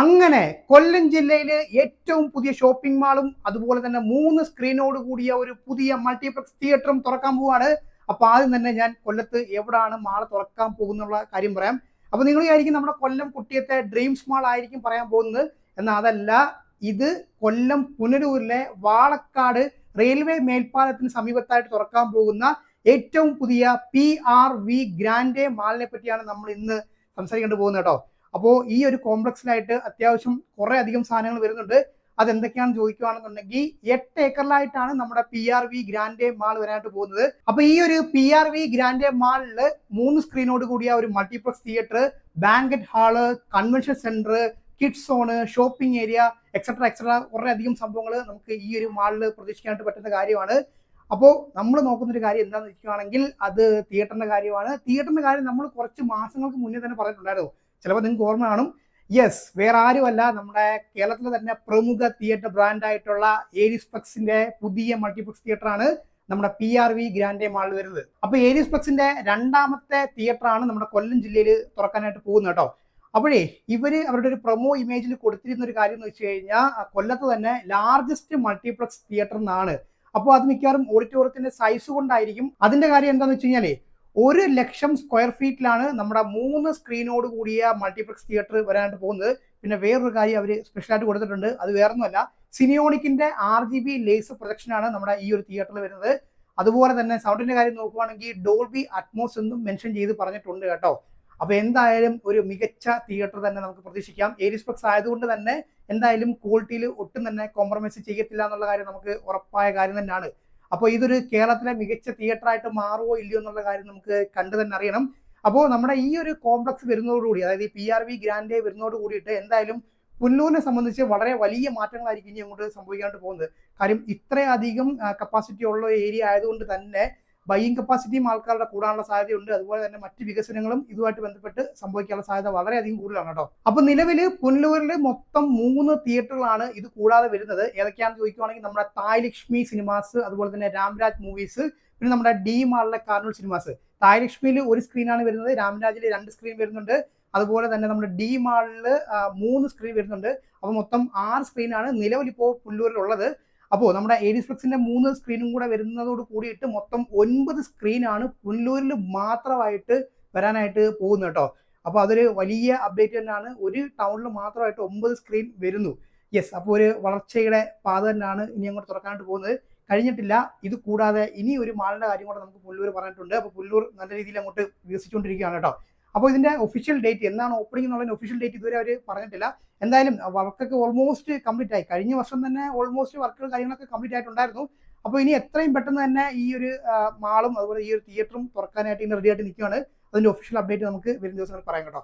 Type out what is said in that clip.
അങ്ങനെ കൊല്ലം ജില്ലയിലെ ഏറ്റവും പുതിയ ഷോപ്പിംഗ് മാളും അതുപോലെ തന്നെ മൂന്ന് സ്ക്രീനോട് കൂടിയ ഒരു പുതിയ മൾട്ടിപ്ലക്സ് തിയേറ്ററും തുറക്കാൻ പോവാണ്. അപ്പൊ ആദ്യം തന്നെ ഞാൻ കൊല്ലത്ത് എവിടാണ് മാൾ തുറക്കാൻ പോകുന്നുള്ള കാര്യം പറയാം. അപ്പൊ നിങ്ങൾ വിചാരിക്കും നമ്മുടെ കൊല്ലം കുട്ടിയത്തെ ഡ്രീംസ് മാൾ ആയിരിക്കും പറയാൻ പോകുന്നത്. എന്നാൽ അതല്ല ഇത് കൊല്ലം പുനലൂരിലെ വാളക്കാട് റെയിൽവേ മേൽപ്പാലത്തിന് സമീപത്തായിട്ട് തുറക്കാൻ പോകുന്ന ഏറ്റവും പുതിയ പി ആർ വി ഗ്രാൻഡേ മാളിനെ പറ്റിയാണ് നമ്മൾ ഇന്ന് സംസാരിക്കേണ്ടി പോകുന്നത് കേട്ടോ. അപ്പോൾ ഈ ഒരു കോംപ്ലക്സിലായിട്ട് അത്യാവശ്യം കുറേ അധികം സാധനങ്ങൾ വരുന്നുണ്ട്. അതെന്തൊക്കെയാണെന്ന് ചോദിക്കുകയാണെന്നുണ്ടെങ്കിൽ എട്ട് ഏക്കറിലായിട്ടാണ് നമ്മുടെ P R V Grande mall വരാനായിട്ട് പോകുന്നത്. അപ്പൊ ഈ ഒരു പി ആർ വി ഗ്രാൻഡേ മാളിൽ മൂന്ന് സ്ക്രീനോട് കൂടിയ ഒരു multiplex theatre banquet hall convention centre kids zone shopping area etcetera etcetera കുറേ അധികം സംഭവങ്ങൾ നമുക്ക് ഈ ഒരു മാളിൽ പ്രതീക്ഷിക്കാനായിട്ട് പറ്റുന്ന കാര്യമാണ്. അപ്പോൾ നമ്മൾ നോക്കുന്ന ഒരു കാര്യം എന്താണെന്ന് വെക്കുകയാണെങ്കിൽ അത് തിയേറ്ററിന്റെ കാര്യമാണ്. തിയേറ്ററിന്റെ കാര്യം നമ്മൾ കുറച്ച് മാസങ്ങൾക്ക് മുന്നേ തന്നെ പറഞ്ഞിട്ടുണ്ടായിരുന്നു. ചിലപ്പോൾ നിങ്ങൾക്ക് ഓർമ്മ കാണും. യെസ് വേറെ ആരുമല്ല നമ്മുടെ കേരളത്തിലെ തന്നെ പ്രമുഖ തിയേറ്റർ ബ്രാൻഡായിട്ടുള്ള ഏരിസ് ഫ്ലക്സിന്റെ പുതിയ മൾട്ടിപ്ലക്സ് തിയേറ്റർ ആണ് നമ്മുടെ പി ആർ വി ഗ്രാൻഡേ മാളിൽ വരുന്നത്. അപ്പോൾ ഏരിസ് ഫ്ലക്സിന്റെ രണ്ടാമത്തെ തിയേറ്റർ ആണ് നമ്മുടെ കൊല്ലം ജില്ലയിൽ തുറക്കാനായിട്ട് പോകുന്നത് കേട്ടോ. അപ്പോഴേ ഇവർ അവരുടെ ഒരു പ്രൊമോ ഇമേജിൽ കൊടുത്തിരുന്ന ഒരു കാര്യം എന്ന് വെച്ച് കഴിഞ്ഞാൽ കൊല്ലത്ത് തന്നെ ലാർജസ്റ്റ് മൾട്ടിപ്ലക്സ് തിയേറ്റർ എന്നാണ്. അപ്പോൾ അത് മിക്കവാറും ഓഡിറ്റോറിയത്തിന്റെ സൈസ് കൊണ്ടായിരിക്കും. അതിന്റെ കാര്യം എന്താണെന്ന് വെച്ച് കഴിഞ്ഞാലേ ഒരു ലക്ഷം സ്ക്വയർ ഫീറ്റിലാണ് നമ്മുടെ മൂന്ന് സ്ക്രീനോട് കൂടിയ മൾട്ടിപ്ലക്സ് തിയേറ്റർ വരാനായിട്ട് പോകുന്നത്. പിന്നെ വേറൊരു കാര്യം അവർ സ്പെഷ്യലായിട്ട് കൊടുത്തിട്ടുണ്ട്. അത് വേറൊന്നുമല്ല. സിനിയോണിക്കിന്റെ ആർ ജി ബി ലേസർ പ്രൊജക്ഷനാണ് നമ്മുടെ ഈ ഒരു തിയേറ്ററിൽ വരുന്നത്. അതുപോലെ തന്നെ സൗണ്ടിന്റെ കാര്യം നോക്കുവാണെങ്കിൽ ഡോൾബി അറ്റ്മോസ് എന്നും മെൻഷൻ ചെയ്ത് പറഞ്ഞിട്ടുണ്ട് കേട്ടോ. അപ്പൊ എന്തായാലും ഒരു മികച്ച തിയേറ്റർ തന്നെ നമുക്ക് പ്രതീക്ഷിക്കാം. ഏരിസ്പെക്സ് ആയതുകൊണ്ട് തന്നെ എന്തായാലും ക്വാളിറ്റിയിൽ ഒട്ടും തന്നെ കോംപ്രമൈസ് ചെയ്യത്തില്ല എന്നുള്ള കാര്യം നമുക്ക് ഉറപ്പായ കാര്യം തന്നെയാണ്. അപ്പോൾ ഇതൊരു കേരളത്തിലെ മികച്ച തിയേറ്റർ ആയിട്ട് മാറുമോ ഇല്ലയോ എന്നുള്ള കാര്യം നമുക്ക് കണ്ടു തന്നെ അറിയണം. അപ്പോൾ നമ്മുടെ ഈ ഒരു കോംപ്ലക്സ് വരുന്നതോടുകൂടി അതായത് ഈ പി ആർ വി ഗ്രാൻഡേ വരുന്നതോട് കൂടിയിട്ട് എന്തായാലും പുല്ലൂരിനെ സംബന്ധിച്ച് വളരെ വലിയ മാറ്റങ്ങളായിരിക്കും ഇനി അങ്ങോട്ട് സംഭവിക്കാനായിട്ട് പോകുന്നത്. കാര്യം ഇത്രയധികം കപ്പാസിറ്റി ഉള്ള ഏരിയ ആയതുകൊണ്ട് തന്നെ ബൈയിങ് കപ്പാസിറ്റിയും ആൾക്കാരുടെ കൂടാനുള്ള സാധ്യതയുണ്ട്. അതുപോലെ തന്നെ മറ്റ് വികസനങ്ങളും ഇതുമായിട്ട് ബന്ധപ്പെട്ട് സംഭവിക്കാനുള്ള സാധ്യത വളരെയധികം കൂടുതലാണ് കേട്ടോ. അപ്പൊ നിലവിൽ പുനലൂരിൽ മൊത്തം മൂന്ന് തിയേറ്ററുകളാണ് ഇത് കൂടാതെ വരുന്നത്. ഏതൊക്കെയാണെന്ന് ചോദിക്കുവാണെങ്കിൽ നമ്മുടെ തായ് ലക്ഷ്മി സിനിമാസ് അതുപോലെ തന്നെ രാംരാജ് മൂവീസ് പിന്നെ നമ്മുടെ ഡി മാളിലെ കാർണൂൾ സിനിമാസ് തായ് ലക്ഷ്മിയിൽ ഒരു സ്ക്രീനാണ് വരുന്നത് രാംരാജിൽ രണ്ട് സ്ക്രീൻ വരുന്നുണ്ട്. അതുപോലെ തന്നെ നമ്മുടെ ഡി മാളിൽ മൂന്ന് സ്ക്രീൻ വരുന്നുണ്ട്. അപ്പോൾ മൊത്തം ആറ് സ്ക്രീനാണ് നിലവിൽ ഇപ്പോൾ പുല്ലൂരിലുള്ളത് അപ്പോൾ നമ്മുടെ ഏഡിസ്പ്ലെക്സിന്റെ മൂന്ന് സ്ക്രീനും കൂടെ വരുന്നതോട് കൂടിയിട്ട് മൊത്തം ഒൻപത് സ്ക്രീനാണ് പുല്ലൂരിൽ മാത്രമായിട്ട് വരാനായിട്ട് പോകുന്നത് കേട്ടോ അപ്പോൾ അതൊരു വലിയ അപ്ഡേറ്റ് തന്നെയാണ്. ഒരു ടൗണിൽ മാത്രമായിട്ട് ഒമ്പത് സ്ക്രീൻ വരുന്നു. യെസ് അപ്പോൾ ഒരു വളർച്ചയുടെ പാത തന്നെയാണ് ഇനി അങ്ങോട്ട് തുറക്കാനായിട്ട് പോകുന്നത്. കഴിഞ്ഞിട്ടില്ല. ഇത് കൂടാതെ ഇനി ഒരു മാളിന്റെ കാര്യം കൂടെ നമുക്ക് പുല്ലൂർ പറഞ്ഞിട്ടുണ്ട്. അപ്പോൾ പുല്ലൂർ നല്ല രീതിയിൽ അങ്ങോട്ട് വികസിച്ചുകൊണ്ടിരിക്കുകയാണ് കേട്ടോ അപ്പോൾ ഇതിന്റെ ഒഫീഷ്യൽ ഡേറ്റ് എന്നാണ് ഓപ്പണിംഗ് എന്നുള്ള ഒഫീഷ്യൽ ഡേറ്റ് ഇതുവരെ അവർ പറഞ്ഞിട്ടില്ല. എന്തായാലും വർക്കൊക്കെ ഓൾമോസ്റ്റ് കംപ്ലീറ്റ് ആയി. കഴിഞ്ഞ വർഷം തന്നെ ഓൾമോസ്റ്റ് വർക്കുകൾ കാര്യങ്ങളൊക്കെ കംപ്ലീറ്റ് ആയിട്ടുണ്ടായിരുന്നു. അപ്പോൾ ഇനി എത്രയും പെട്ടെന്ന് തന്നെ ഈ ഒരു മാളും അതുപോലെ ഈ ഒരു തിയേറ്ററും തുറക്കാനായിട്ട് ഇനി റെഡി ആയിട്ട് നിൽക്കുകയാണ് അതിന്റെ ഒഫീഷ്യൽ അപ്ഡേറ്റ് നമുക്ക് വരും ദിവസങ്ങൾ പറയാം കേട്ടോ.